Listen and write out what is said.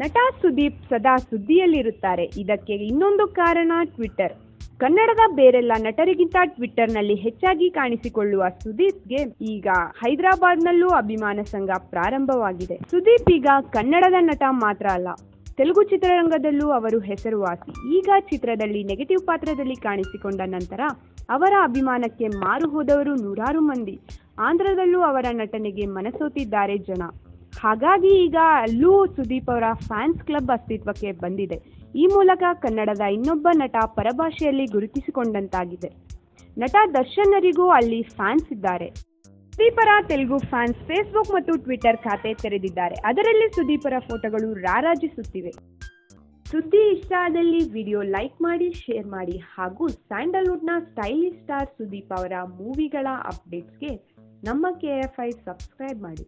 ನಟ ಸುದೀಪ್ ಸದಾ ಸುದ್ದಿಯಲ್ಲಿರುತ್ತಾರೆ. ಇದಕ್ಕೆ ಇನ್ನೊಂದು ಕಾರಣ ಟ್ವಿಟ್ಟರ್ ಕನ್ನಡದ ಬೇರೆಲ್ಲ ನಟರಿಗಿಂತ ಟ್ವಿಟ್ಟರ್ನಲ್ಲಿ ಹೆಚ್ಚಾಗಿ ಕಾಣಿಸಿಕೊಳ್ಳುವ ಸುದೀಪ್ಗೆ ಈಗ ಹೈದರಾಬಾದ್ನಲ್ಲೂ ಅಭಿಮಾನ ಸಂಘ ಪ್ರಾರಂಭವಾಗಿದೆ. ಸುದೀಪ್ ಈಗ ಕನ್ನಡದ ನಟ ಮಾತ್ರ ಅಲ್ಲ, ತೆಲುಗು ಚಿತ್ರರಂಗದಲ್ಲೂ ಅವರು ಹೆಸರುವಾಸಿ. ಈಗ ಚಿತ್ರದಲ್ಲಿ ನೆಗೆಟಿವ್ ಪಾತ್ರದಲ್ಲಿ ಕಾಣಿಸಿಕೊಂಡ ನಂತರ ಅವರ ಅಭಿಮಾನಕ್ಕೆ ಮಾರು ಹೋದವರು ನೂರಾರು ಮಂದಿ. ಆಂಧ್ರದಲ್ಲೂ ಅವರ ನಟನೆಗೆ ಮನಸೋತಿದ್ದಾರೆ ಜನ. ಹಾಗಾಗಿ ಈಗ ಅಲ್ಲೂ ಸುದೀಪ್ ಅವರ ಫ್ಯಾನ್ಸ್ ಕ್ಲಬ್ ಅಸ್ತಿತ್ವಕ್ಕೆ ಬಂದಿದೆ. ಈ ಮೂಲಕ ಕನ್ನಡದ ಇನ್ನೊಬ್ಬ ನಟ ಪರಭಾಷೆಯಲ್ಲಿ ಗುರುತಿಸಿಕೊಂಡಂತಾಗಿದೆ. ನಟ ದರ್ಶನರಿಗೂ ಅಲ್ಲಿ ಫ್ಯಾನ್ಸ್ ಇದ್ದಾರೆ. ಸುದೀಪರ ತೆಲುಗು ಫ್ಯಾನ್ಸ್ ಫೇಸ್ಬುಕ್ ಮತ್ತು ಟ್ವಿಟರ್ ಖಾತೆ ತೆರೆದಿದ್ದಾರೆ. ಅದರಲ್ಲಿ ಸುದೀಪರ ಫೋಟೋಗಳು ರಾರಾಜಿಸುತ್ತಿವೆ. ಸುದ್ದಿ ಇಷ್ಟ ಆದಲ್ಲಿ ವಿಡಿಯೋ ಲೈಕ್ ಮಾಡಿ, ಶೇರ್ ಮಾಡಿ ಹಾಗೂ ಸ್ಯಾಂಡಲ್ವುಡ್ನ ಸ್ಟೈಲಿಶ್ ಸ್ಟಾರ್ ಸುದೀಪ್ ಅವರ ಮೂವಿಗಳ ಅಪ್ಡೇಟ್ಸ್ಗೆ ನಮ್ಮ ಕೆ ಎಫ್ ಐ ಸಬ್ಸ್ಕ್ರೈಬ್ ಮಾಡಿ.